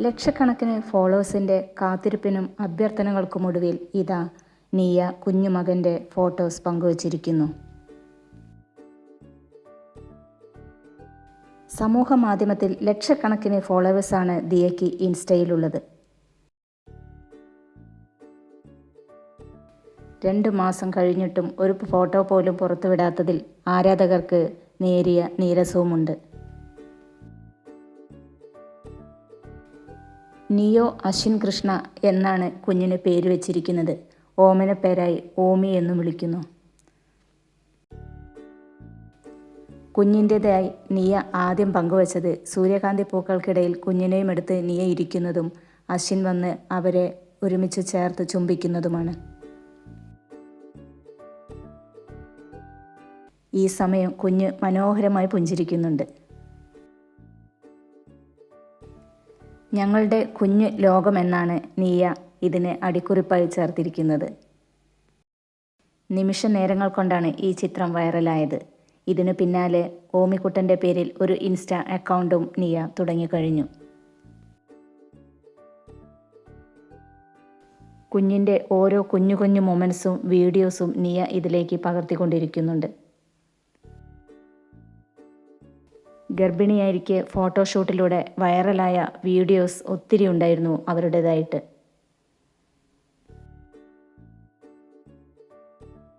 ലക്ഷക്കണക്കിന് ഫോളോവേഴ്സിന്റെ കാത്തിരിപ്പിനും അഭ്യർത്ഥനകൾക്കുമൊടുവിൽ ഇതാ നീയ കുഞ്ഞുമകന്റെ ഫോട്ടോസ് പങ്കുവച്ചിരിക്കുന്നു. സമൂഹ മാധ്യമത്തിൽ ലക്ഷക്കണക്കിന് ഫോളോവേഴ്സാണ് ദിയയ്ക്ക് ഇൻസ്റ്റയിലുള്ളത്. രണ്ട് മാസം കഴിഞ്ഞിട്ടും ഒരു ഫോട്ടോ പോലും പുറത്തുവിടാത്തതിൽ ആരാധകർക്ക് നേരിയ നീരസവുമുണ്ട്. നിയോ അശ്വിൻ കൃഷ്ണ എന്നാണ് കുഞ്ഞിന് പേര് വെച്ചിരിക്കുന്നത്. ഓമന പേരായി ഓമി എന്നും വിളിക്കുന്നു. കുഞ്ഞിന്റെതായി നിയ ആദ്യം പങ്കുവച്ചത് സൂര്യകാന്തി പൂക്കൾക്കിടയിൽ കുഞ്ഞിനെയും എടുത്ത് നിയ ഇരിക്കുന്നതും അശ്വിൻ വന്ന് അവരെ ഒരുമിച്ച് ചേർത്ത് ചുംബിക്കുന്നതുമാണ്. ഈ സമയം കുഞ്ഞ് മനോഹരമായി പുഞ്ചിരിക്കുന്നുണ്ട്. ഞങ്ങളുടെ കുഞ്ഞ് ലോകമെന്നാണ് നീയ ഇതിന് അടിക്കുറിപ്പായി ചേർത്തിരിക്കുന്നത്. നിമിഷ നേരങ്ങൾ കൊണ്ടാണ് ഈ ചിത്രം വൈറലായത്. ഇതിനു പിന്നാലെ ഓമിക്കുട്ടന്റെ പേരിൽ ഒരു ഇൻസ്റ്റ അക്കൗണ്ടും നിയ തുടങ്ങിക്കഴിഞ്ഞു കുഞ്ഞിന്റെ ഓരോ കുഞ്ഞു കുഞ്ഞു മൊമെൻസും വീഡിയോസും നിയ ഇതിലേക്ക് പകർത്തിക്കൊണ്ടിരിക്കുന്നുണ്ട്. ഗർഭിണിയായിരിക്കെ ഫോട്ടോഷൂട്ടിലൂടെ വൈറലായ വീഡിയോസ് ഒത്തിരി ഉണ്ടായിരുന്നു അവരുടേതായിട്ട്.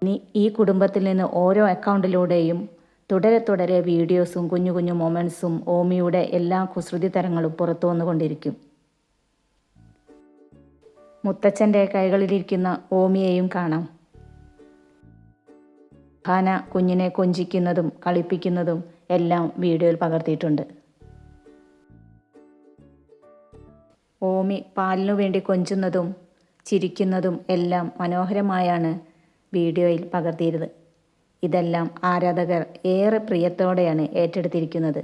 ഇനി ഈ കുടുംബത്തിൽ നിന്ന് ഓരോ അക്കൗണ്ടിലൂടെയും തുടരെ തുടരെ വീഡിയോസും കുഞ്ഞു കുഞ്ഞു മൊമെൻസും ഓമിയുടെ എല്ലാ കുസൃതി തരങ്ങളും പുറത്തു വന്നുകൊണ്ടിരിക്കും. മുത്തച്ഛന്റെ കൈകളിലിരിക്കുന്ന ഓമിയെയും കാണാം. ഖാന കുഞ്ഞിനെ കൊഞ്ചിക്കുന്നതും കളിപ്പിക്കുന്നതും എല്ലാം വീഡിയോയിൽ പകർത്തിയിട്ടുണ്ട്. ഓമി പാലിനു വേണ്ടി കൊഞ്ചുന്നതും ചിരിക്കുന്നതും എല്ലാം മനോഹരമായാണ് വീഡിയോയിൽ പകർത്തിയിരുന്നത്. ഇതെല്ലാം ആരാധകർ ഏറെ പ്രിയത്തോടെയാണ് ഏറ്റെടുത്തിരിക്കുന്നത്.